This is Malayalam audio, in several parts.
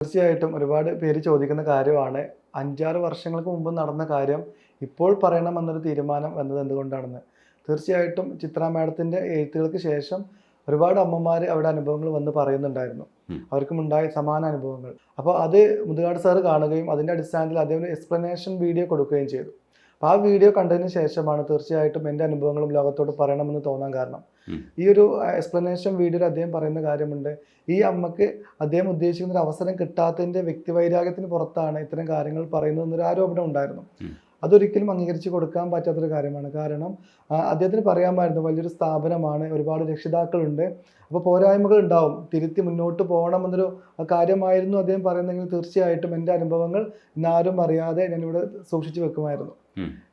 തീർച്ചയായിട്ടും ഒരുപാട് പേര് ചോദിക്കുന്ന കാര്യമാണ്. അഞ്ചാറ് വർഷങ്ങൾക്ക് മുമ്പ് നടന്ന കാര്യം ഇപ്പോൾ പറയണമെന്നൊരു തീരുമാനം വന്നത് എന്തുകൊണ്ടാണെന്ന്. തീർച്ചയായിട്ടും ചിത്ര മാഡത്തിന്റെ എഴുത്തുകൾക്ക് ശേഷം ഒരുപാട് അമ്മമാർ അവരുടെ അനുഭവങ്ങൾ വന്ന് പറയുന്നുണ്ടായിരുന്നു. അവർക്കും ഉണ്ടായ സമാന അനുഭവങ്ങൾ. അപ്പോൾ അത് മുതുകാട് സാറ് കാണുകയും അതിന്റെ അടിസ്ഥാനത്തിൽ അദ്ദേഹം എക്സ്പ്ലനേഷൻ വീഡിയോ കൊടുക്കുകയും ചെയ്തു. അപ്പോൾ ആ വീഡിയോ കണ്ടതിന് ശേഷമാണ് തീർച്ചയായിട്ടും എന്റെ അനുഭവങ്ങളും ലോകത്തോട് പറയണമെന്ന് തോന്നാൻ കാരണം. ഈ ഒരു എക്സ്പ്ലനേഷൻ വീഡിയോയിൽ അദ്ദേഹം പറയുന്ന കാര്യമുണ്ട് ഈ അമ്മയ്ക്ക് അദ്ദേഹം ഉദ്ദേശിക്കുന്ന ഒരു അവസരം കിട്ടാത്തതിന്റെ വ്യക്തിവൈരാഗ്യത്തിന് പുറത്താണ് ഇത്തരം കാര്യങ്ങൾ പറയുന്നത് എന്നൊരു ആരോപണം ഉണ്ടായിരുന്നു. അതൊരിക്കലും അംഗീകരിച്ച് കൊടുക്കാൻ പറ്റാത്തൊരു കാര്യമാണ് കാരണം അദ്ദേഹത്തിന് പറയാമായിരുന്നു വലിയൊരു സ്ഥാപനമാണ് ഒരുപാട് രക്ഷിതാക്കളുണ്ട് അപ്പോൾ പോരായ്മകൾ ഉണ്ടാവും തിരുത്തി മുന്നോട്ട് പോകണമെന്നൊരു കാര്യമായിരുന്നു അദ്ദേഹം പറയുന്നതെങ്കിൽ തീർച്ചയായിട്ടും എന്റെ അനുഭവങ്ങൾ ഇന്നാരും അറിയാതെ ഞാനിവിടെ സൂക്ഷിച്ചു വെക്കുമായിരുന്നു.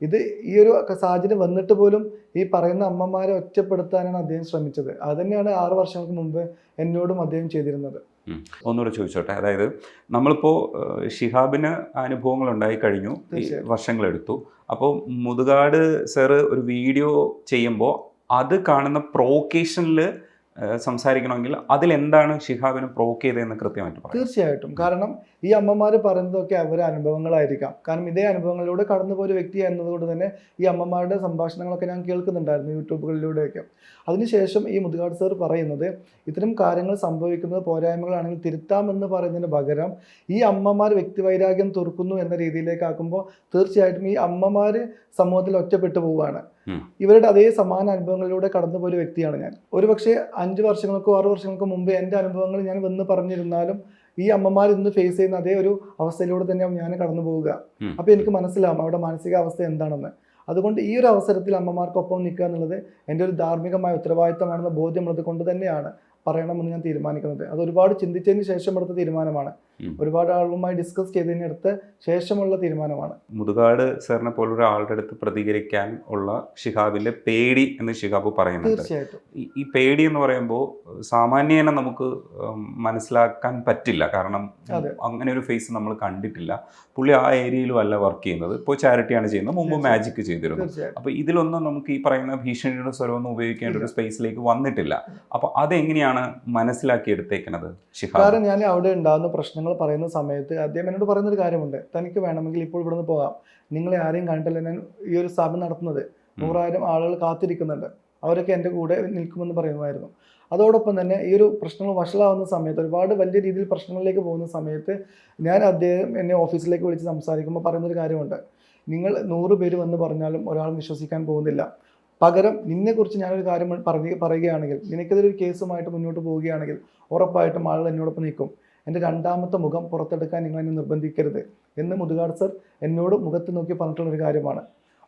ഇത് ഈ ഒരു സാഹചര്യം വന്നിട്ട് പോലും ഈ പറയുന്ന അമ്മമാരെ ഒറ്റപ്പെടുത്താനാണ് അദ്ദേഹം ശ്രമിച്ചത്. അത് തന്നെയാണ് ആറു വർഷങ്ങൾക്ക് മുമ്പ് എന്നോടും അദ്ദേഹം ചെയ്തിരുന്നത്. ഒന്നുകൂടെ ചോദിച്ചോട്ടെ. അതായത് നമ്മളിപ്പോൾ ഷിഹാബിന് അനുഭവങ്ങൾ ഉണ്ടായി കഴിഞ്ഞു. വർഷങ്ങളെടുത്തു. അപ്പോൾ മുതുകാട് സാറ് ഒരു വീഡിയോ ചെയ്യുമ്പോൾ അത് കാണുന്ന പ്രൊവക്കേഷനിൽ സംസാരിക്കണമെങ്കിൽ അതിൽ എന്താണ് ഷിഹാബിന് പ്രൊവോക്ക് ചെയ്തതെന്ന് കൃത്യമായിട്ട് പറയാം. തീർച്ചയായിട്ടും. കാരണം ഈ അമ്മമാർ പറയുന്നതൊക്കെ അവരുടെ അനുഭവങ്ങളായിരിക്കാം. കാരണം ഇതേ അനുഭവങ്ങളിലൂടെ കടന്നുപോയ വ്യക്തി എന്നതുകൊണ്ട് തന്നെ ഈ അമ്മമാരുടെ സംഭാഷണങ്ങളൊക്കെ ഞാൻ കേൾക്കുന്നുണ്ടായിരുന്നു യൂട്യൂബുകളിലൂടെയൊക്കെ. അതിനുശേഷം ഈ മുതുകാട് സാർ പറയുന്നത് ഇത്തരം കാര്യങ്ങൾ സംഭവിക്കുന്നത് പോരായ്മകളാണെങ്കിൽ തിരുത്താമെന്ന് പറയുന്നതിന് പകരം ഈ അമ്മമാർ വ്യക്തിവൈരാഗ്യം തുറക്കുന്നു എന്ന രീതിയിലേക്കാക്കുമ്പോൾ തീർച്ചയായിട്ടും ഈ അമ്മമാർ സമൂഹത്തിൽ ഒറ്റപ്പെട്ടു പോവുകയാണ്. ഇവരുടെ അതേ സമാന അനുഭവങ്ങളിലൂടെ കടന്നുപോയ ഒരു വ്യക്തിയാണ് ഞാൻ. ഒരുപക്ഷെ അഞ്ച് വർഷങ്ങൾക്കോ ആറ് വർഷങ്ങൾക്കോ മുമ്പ് എന്റെ അനുഭവങ്ങൾ ഞാൻ വന്ന് പറഞ്ഞിരുന്നാലും ഈ അമ്മമാർ ഇന്ന് ഫേസ് ചെയ്യുന്ന അതേ ഒരു അവസ്ഥയിലൂടെ തന്നെയാണ് ഞാൻ കടന്നു പോവുക. അപ്പോൾ എനിക്ക് മനസ്സിലാവും അവരുടെ മാനസികാവസ്ഥ എന്താണെന്ന്. അതുകൊണ്ട് ഈ ഒരു അവസരത്തിൽ അമ്മമാർക്കൊപ്പം നിൽക്കുക എന്നുള്ളത് എന്റെ ഒരു ധാർമ്മികമായ ഉത്തരവാദിത്തമാണെന്ന ബോധ്യമുള്ളത് കൊണ്ട് തന്നെയാണ്. പറയണമെന്ന് ഞാൻ തീരുമാനിക്കുന്നത്. അത് ഒരുപാട് ചിന്തിച്ചതിന് ശേഷം എടുത്ത തീരുമാനമാണ്. ഒരുപാട് ആളുകളുമായി ഡിസ്കസ് ചെയ്തതിന് അടുത്ത ശേഷമുള്ള തീരുമാനമാണ്. മുതുകാട് സാറിനെ പോലുള്ള ആളുടെ അടുത്ത് പ്രതികരിക്കാൻ ഉള്ള ഷിഹാബിന്റെ പേടി എന്ന് ഷിഹാബ് പറയുന്നുണ്ട്. തീർച്ചയായിട്ടും. ഈ- പേടി എന്ന് പറയുമ്പോൾ സാമാന്യേന നമുക്ക് മനസ്സിലാക്കാൻ പറ്റില്ല. കാരണം അങ്ങനെ ഒരു ഫേസ് നമ്മൾ കണ്ടിട്ടില്ല. പുള്ളി ആ ഏരിയയിലും അല്ല വർക്ക് ചെയ്യുന്നത്. ഇപ്പോൾ ചാരിറ്റിയാണ് ചെയ്യുന്നത്. മുമ്പ് മാജിക് ചെയ്തിരുന്നു. അപ്പൊ അപ്പോൾ ഇതിലൊന്നും നമുക്ക് ഈ പറയുന്ന ഭീഷണിയുടെ സ്വരമൊന്നും ഉപയോഗിക്കേണ്ട ഒരു സ്പേസിലേക്ക് വന്നിട്ടില്ല. അപ്പോൾ അതെങ്ങനെയാണ് മനസ്സിലാക്കി എടുത്തേക്കുന്നത് ഷിഹാബ് കാരണം ഞാൻ അവിടെ ഉണ്ടാകുന്ന പ്രശ്നങ്ങൾ പറയുന്ന സമയത്ത് അദ്ദേഹം എന്നോട് പറയുന്ന ഒരു കാര്യമുണ്ട്. തനിക്ക് വേണമെങ്കിൽ ഇപ്പോൾ ഇവിടുന്ന് പോകാം. നിങ്ങളെ ആരെയും കണ്ടല്ല ഞാൻ ഈ ഒരു സ്ഥാപനം നടത്തുന്നത്. നൂറായിരം ആളുകൾ കാത്തിരിക്കുന്നുണ്ട്. അവരൊക്കെ എന്റെ കൂടെ നിൽക്കുമെന്ന് പറയുമായിരുന്നു. അതോടൊപ്പം തന്നെ ഈ ഒരു പ്രശ്നങ്ങൾ വഷളാവുന്ന സമയത്ത് ഒരുപാട് വലിയ രീതിയിൽ പ്രശ്നങ്ങളിലേക്ക് പോകുന്ന സമയത്ത് ഞാൻ അദ്ദേഹം എന്നെ ഓഫീസിലേക്ക് വിളിച്ച് സംസാരിക്കുമ്പോൾ പറയുന്നൊരു കാര്യമുണ്ട്. നിങ്ങൾ നൂറ് പേര് വന്ന് പറഞ്ഞാലും ഒരാളും വിശ്വസിക്കാൻ പോകുന്നില്ല. പകരം നിന്നെക്കുറിച്ച് ഞാനൊരു കാര്യം പറഞ്ഞ് പറയുകയാണെങ്കിൽ നിനക്കെതിരെ ഒരു കേസുമായിട്ട് മുന്നോട്ട് പോവുകയാണെങ്കിൽ ഉറപ്പായിട്ടും ആളുകൾ എന്നോടൊപ്പം നിൽക്കും. എന്റെ രണ്ടാമത്തെ മുഖം പുറത്തെടുക്കാൻ നിങ്ങൾ എന്നെ നിർബന്ധിക്കരുത് എന്ന് മുതുകാട് സർ എന്നോട് മുഖത്ത് നോക്കി പറഞ്ഞിട്ടുള്ള ഒരു കാര്യമാണ്.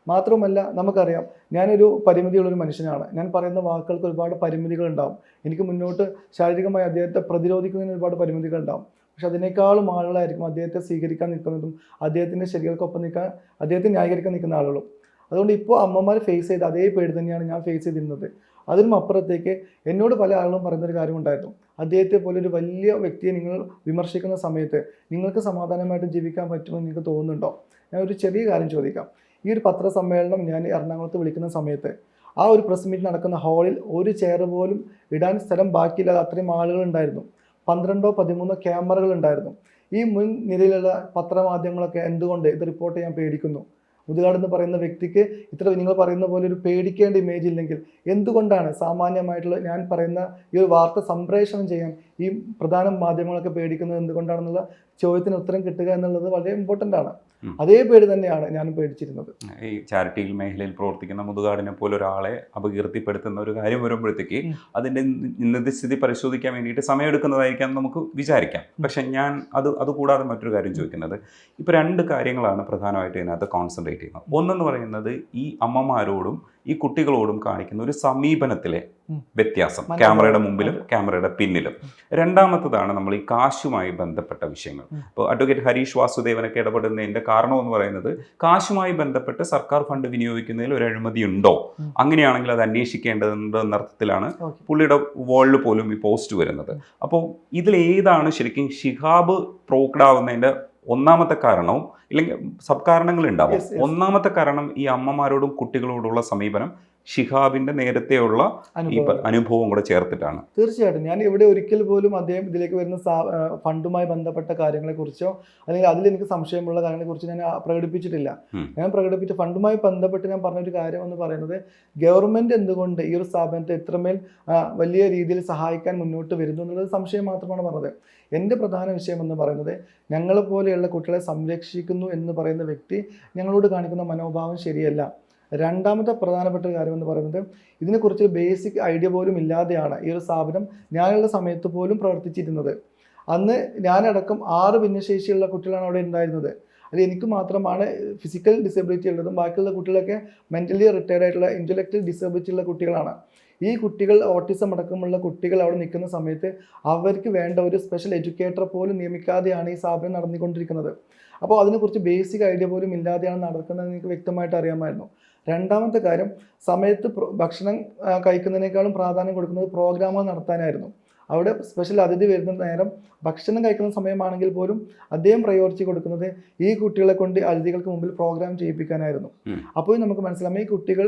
മാത്രമല്ല നമുക്കറിയാം ഞാനൊരു പരിമിതിയുള്ളൊരു മനുഷ്യനാണ്. ഞാൻ പറയുന്ന വാക്കുകൾക്ക് ഒരുപാട് പരിമിതികൾ ഉണ്ടാവും എനിക്ക് മുന്നോട്ട് ശാരീരികമായി അദ്ദേഹത്തെ പ്രതിരോധിക്കുന്നതിന് ഒരുപാട് പരിമിതികൾ ഉണ്ടാവും പക്ഷെ അതിനേക്കാളും ആളുകളായിരിക്കും അദ്ദേഹത്തെ സ്വീകരിക്കാൻ നിൽക്കുന്നതും അദ്ദേഹത്തിന്റെ ശരികൾക്കൊപ്പം നിൽക്കാൻ അദ്ദേഹത്തെ ന്യായീകരിക്കാൻ നിൽക്കുന്ന ആളുകളും. അതുകൊണ്ട് ഇപ്പോൾ അമ്മമാർ ഫേസ് ചെയ്ത അതേ പേടി തന്നെയാണ് ഞാൻ ഫേസ് ചെയ്തിരുന്നത്. അതിനും അപ്പുറത്തേക്ക് എന്നോട് പല ആളുകളും പറയുന്നൊരു കാര്യമുണ്ടായിരുന്നു അദ്ദേഹത്തെ പോലെ ഒരു വലിയ വ്യക്തിയെ നിങ്ങൾ വിമർശിക്കുന്ന സമയത്ത് നിങ്ങൾക്ക് സമാധാനമായിട്ട് ജീവിക്കാൻ പറ്റുമെന്ന് നിങ്ങൾക്ക് തോന്നുന്നുണ്ടോ? ഞാൻ ഒരു ചെറിയ കാര്യം ചോദിക്കാം. ഈ ഒരു പത്രസമ്മേളനം ഞാൻ എറണാകുളത്ത് വിളിക്കുന്ന സമയത്ത് ആ ഒരു പ്രസ് മീറ്റ് നടക്കുന്ന ഹാളിൽ ഒരു ചെയർ പോലും ഇടാൻ സ്ഥലം ബാക്കിയില്ലാതെ അത്രയും ആളുകൾ ഉണ്ടായിരുന്നു. പന്ത്രണ്ടോ പതിമൂന്നോ ക്യാമറകൾ ഉണ്ടായിരുന്നു. ഈ മുൻ നിരയിലുള്ള പത്രമാധ്യമങ്ങളൊക്കെ എന്തുകൊണ്ട് ഇത് റിപ്പോർട്ട് ചെയ്യാൻ പേടിക്കുന്നു? മുതുകാട് എന്ന് പറയുന്ന വ്യക്തിക്ക് ഇത്ര നിങ്ങൾ പറയുന്ന പോലെ ഒരു പേടിക്കേണ്ട ഇമേജ് ഇല്ലെങ്കിൽ എന്തുകൊണ്ടാണ് സാമാന്യമായിട്ടുള്ള ഞാൻ പറയുന്ന ഈ ഒരു വാർത്ത സംപ്രേഷണം ചെയ്യാൻ ഈ പ്രധാന മാധ്യമങ്ങളൊക്കെ പേടിക്കുന്നത് എന്തുകൊണ്ടാണെന്നുള്ള ചോദ്യത്തിന് ഉത്തരം കിട്ടുക എന്നുള്ളത് വളരെ ഇമ്പോർട്ടന്റ് ആണ്. അതേ പേടി തന്നെയാണ് ഞാനും പേടിച്ചിരുന്നത്. ഈ ചാരിറ്റി മേഖലയിൽ പ്രവർത്തിക്കുന്ന മുതുകാടിനെ പോലെ ഒരാളെ അപകീർത്തിപ്പെടുത്തുന്ന ഒരു കാര്യം വരുമ്പോഴത്തേക്ക്. അതിന്റെ ഇന്നത്തെ പരിശോധിക്കാൻ വേണ്ടിയിട്ട് സമയമെടുക്കുന്നതായിരിക്കാം നമുക്ക് വിചാരിക്കാം. പക്ഷെ ഞാൻ അത് അതുകൂടാതെ മറ്റൊരു കാര്യം ചോദിക്കുന്നത്. ഇപ്പോൾ രണ്ട് കാര്യങ്ങളാണ് പ്രധാനമായിട്ട് ഇതിനകത്ത് കോൺസെൻട്രേറ്റ് ചെയ്യുന്നത്. ഒന്നെന്ന് പറയുന്നത് ഈ അമ്മമാരോടും ഈ കുട്ടികളോടും കാണിക്കുന്ന ഒരു സമീപനത്തിലെ. വ്യത്യാസം. ക്യാമറയുടെ മുമ്പിലും ക്യാമറയുടെ പിന്നിലും. രണ്ടാമത്തതാണ് നമ്മൾ ഈ കാശുമായി ബന്ധപ്പെട്ട വിഷയങ്ങൾ. അപ്പോൾ ഇപ്പോൾ അഡ്വക്കേറ്റ് ഹരീഷ് വാസുദേവനൊക്കെ ഇടപെടുന്നതിന്റെ കാരണം എന്ന് പറയുന്നത് കാശുമായി ബന്ധപ്പെട്ട് സർക്കാർ ഫണ്ട് വിനിയോഗിക്കുന്നതിൽ ഒരു അഴിമതി ഉണ്ടോ അങ്ങനെയാണെങ്കിൽ അത് അന്വേഷിക്കേണ്ടതുണ്ട് എന്നർത്ഥത്തിലാണ് ഓക്കെ. പുള്ളിയുടെ വേൾഡിൽ പോലും ഈ പോസ്റ്റ് വരുന്നത്. അപ്പോൾ ഇതിലേതാണ് ശരിക്കും ഷിഹാബ് പ്രോക്ഡ് ആവുന്നതിന്റെ ഒന്നാമത്തെ കാരണവും ഇല്ലെങ്കിൽ സബ് കാരണങ്ങൾ ഉണ്ടാവും Yes, yes. ഒന്നാമത്തെ കാരണം ഈ അമ്മമാരോടും കുട്ടികളോടുള്ള സമീപനം ഷിഹാബിന്റെ നേരത്തെയുള്ള അനുഭവം കൂടെ ചേർത്തിട്ടാണ്. തീർച്ചയായിട്ടും. ഞാൻ ഇവിടെ ഒരിക്കൽ പോലും അദ്ദേഹം ഇതിലേക്ക് വരുന്ന ഫണ്ടുമായി ബന്ധപ്പെട്ട കാര്യങ്ങളെക്കുറിച്ചോ അല്ലെങ്കിൽ അതിൽ എനിക്ക് സംശയമുള്ള കാര്യങ്ങളെക്കുറിച്ചോ ഞാൻ പ്രകടിപ്പിച്ചിട്ടില്ല. ഞാൻ പ്രകടിപ്പിച്ച ഫണ്ടുമായി ബന്ധപ്പെട്ട് ഞാൻ പറഞ്ഞൊരു കാര്യം എന്ന് പറയുന്നത് ഗവൺമെന്റ് എന്തുകൊണ്ട് ഈ ഒരു സ്ഥാപനത്തെ ഇത്രമേൽ വലിയ രീതിയിൽ സഹായിക്കാൻ മുന്നോട്ട് വരുന്നു എന്നുള്ളത് സംശയം മാത്രമാണ് പറഞ്ഞത്. എന്റെ പ്രധാന വിഷയം എന്ന് പറയുന്നത് ഞങ്ങളെ പോലെയുള്ള കുട്ടികളെ സംരക്ഷിക്കുന്നു എന്ന് പറയുന്ന വ്യക്തി ഞങ്ങളോട് കാണിക്കുന്ന മനോഭാവം ശരിയല്ല. രണ്ടാമത്തെ പ്രധാനപ്പെട്ട കാര്യം എന്ന് പറയുന്നത് ഇതിനെക്കുറിച്ച് ബേസിക് ഐഡിയ പോലും ഇല്ലാതെയാണ് ഈ ഒരു സ്ഥാപനം ഞാനുള്ള സമയത്ത് പോലും പ്രവർത്തിച്ചിരുന്നത്. അന്ന് ഞാനടക്കം ആറ് ഭിന്നശേഷിയുള്ള കുട്ടികളാണ് അവിടെ ഉണ്ടായിരുന്നത്. അത് എനിക്ക് മാത്രമാണ് ഫിസിക്കൽ ഡിസബിലിറ്റി ഉള്ളതും ബാക്കിയുള്ള കുട്ടികളൊക്കെ മെന്റലി റിട്ടയർഡ് ആയിട്ടുള്ള ഇന്റലക്ച്വൽ ഡിസബിലിറ്റി ഉള്ള കുട്ടികളാണ്. ഈ കുട്ടികൾ ഓട്ടിസം അടക്കമുള്ള കുട്ടികൾ അവിടെ നിൽക്കുന്ന സമയത്ത് അവർക്ക് വേണ്ട ഒരു സ്പെഷ്യൽ എഡ്യൂക്കേറ്റർ പോലും നിയമിക്കാതെയാണ് ഈ സ്ഥാപനം നടന്നുകൊണ്ടിരിക്കുന്നത്. അപ്പോൾ അതിനെക്കുറിച്ച് ബേസിക് ഐഡിയ പോലും ഇല്ലാതെയാണ് നടക്കുന്നത് നിങ്ങൾക്ക് വ്യക്തമായിട്ട് അറിയാമായിരുന്നു. രണ്ടാമത്തെ കാര്യം സമയത്ത് ഭക്ഷണം കഴിക്കുന്നതിനേക്കാളും പ്രാധാന്യം കൊടുക്കുന്നത് പ്രോഗ്രാമുകൾ നടത്താനായിരുന്നു. അവിടെ സ്പെഷ്യൽ അതിഥി വരുന്ന നേരം ഭക്ഷണം കഴിക്കുന്ന സമയമാണെങ്കിൽ പോലും അദ്ദേഹം പ്രയോറിറ്റി കൊടുക്കുന്നത് ഈ കുട്ടികളെ കൊണ്ട് അതിഥികൾക്ക് മുമ്പിൽ പ്രോഗ്രാം ചെയ്യിപ്പിക്കാനായിരുന്നു. അപ്പോൾ നമുക്ക് മനസ്സിലാവും ഈ കുട്ടികൾ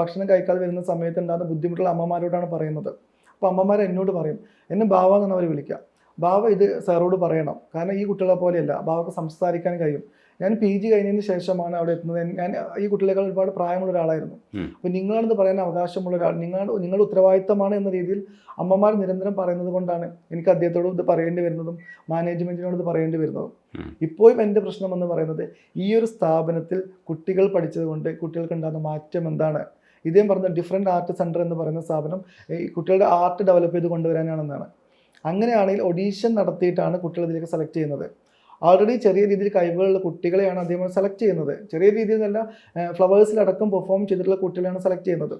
ഭക്ഷണം കഴിക്കാതെ വരുന്ന സമയത്ത് ഉണ്ടാകുന്ന ബുദ്ധിമുട്ടുള്ള അമ്മമാരോടാണ് പറയുന്നത്. അപ്പോൾ അമ്മമാർ എന്നോട് പറയും എന്നെ ബാവ എന്നാണ് അവർ വിളിക്കുക. ബാവ ഇത് സാറോട് പറയണം. കാരണം ഈ കുട്ടികളെ പോലെയല്ല. ബാവക്ക് സംസാരിക്കാൻ കഴിയും. ഞാൻ പി ജി കഴിഞ്ഞതിന് ശേഷമാണ് അവിടെ എത്തുന്നത്. ഞാൻ ഈ കുട്ടികളെക്കാൾ ഒരുപാട് പ്രായമുള്ള ഒരാളായിരുന്നു. അപ്പൊ അപ്പോൾ നിങ്ങളാണെന്ന് പറയാൻ അവകാശമുള്ള ഒരാൾ. നിങ്ങൾ നിങ്ങളുടെ ഉത്തരവാദിത്തമാണ് എന്ന രീതിയിൽ അമ്മമാർ നിരന്തരം പറയുന്നത് കൊണ്ടാണ് എനിക്ക് അദ്ദേഹത്തോട് ഇത് പറയേണ്ടി വരുന്നതും മാനേജ്മെന്റിനോട് ഇത് പറയേണ്ടി വരുന്നതും. ഇപ്പോഴും എന്റെ പ്രശ്നം എന്ന് പറയുന്നത് ഈ ഒരു സ്ഥാപനത്തിൽ കുട്ടികൾ പഠിച്ചത് കൊണ്ട് കുട്ടികൾക്ക് ഉണ്ടാകുന്ന മാറ്റം എന്താണ്? ഇതേം പറഞ്ഞ ഡിഫറെന്റ് ആർട്ട് സെന്റർ എന്ന് പറയുന്ന സ്ഥാപനം ഈ കുട്ടികളുടെ ആർട്ട് ഡെവലപ്പ് ചെയ്ത് കൊണ്ടുവരാനാണെന്നാണ്. അങ്ങനെയാണെങ്കിൽ ഒഡീഷൻ നടത്തിയിട്ടാണ് കുട്ടികൾ ഇതിലേക്ക് സെലക്ട് ചെയ്യുന്നത്. ഓൾറെഡി ചെറിയ രീതിയിൽ കഴിവുകളുള്ള കുട്ടികളെയാണ് അദ്ദേഹം സെലക്ട് ചെയ്യുന്നത്. ചെറിയ രീതിയിൽ നല്ല ഫ്ലവേഴ്സിലടക്കം പെർഫോം ചെയ്തിട്ടുള്ള കുട്ടികളെയാണ് സെലക്ട് ചെയ്യുന്നത്.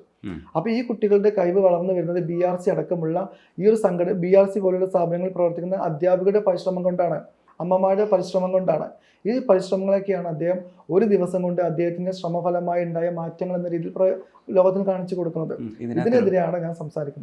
അപ്പൊ അപ്പോൾ ഈ കുട്ടികളുടെ കഴിവ് വളർന്നു വരുന്നത് ബി ആർ സി അടക്കമുള്ള ഈ ഒരു സംഘടന ബി ആർ സി പോലുള്ള സ്ഥാപനങ്ങളിൽ പ്രവർത്തിക്കുന്ന അധ്യാപകരുടെ പരിശ്രമം കൊണ്ടാണ് അമ്മമാരുടെ പരിശ്രമം കൊണ്ടാണ്. ഈ പരിശ്രമങ്ങളൊക്കെയാണ് അദ്ദേഹം ഒരു ദിവസം കൊണ്ട് അദ്ദേഹത്തിന്റെ ശ്രമഫലമായി ഉണ്ടായ മാറ്റങ്ങൾ എന്ന രീതിയിൽ ലോകത്തിന് കാണിച്ചു കൊടുക്കുന്നത്. ഇതിനെതിരെയാണ് ഞാൻ സംസാരിക്കുന്നത്.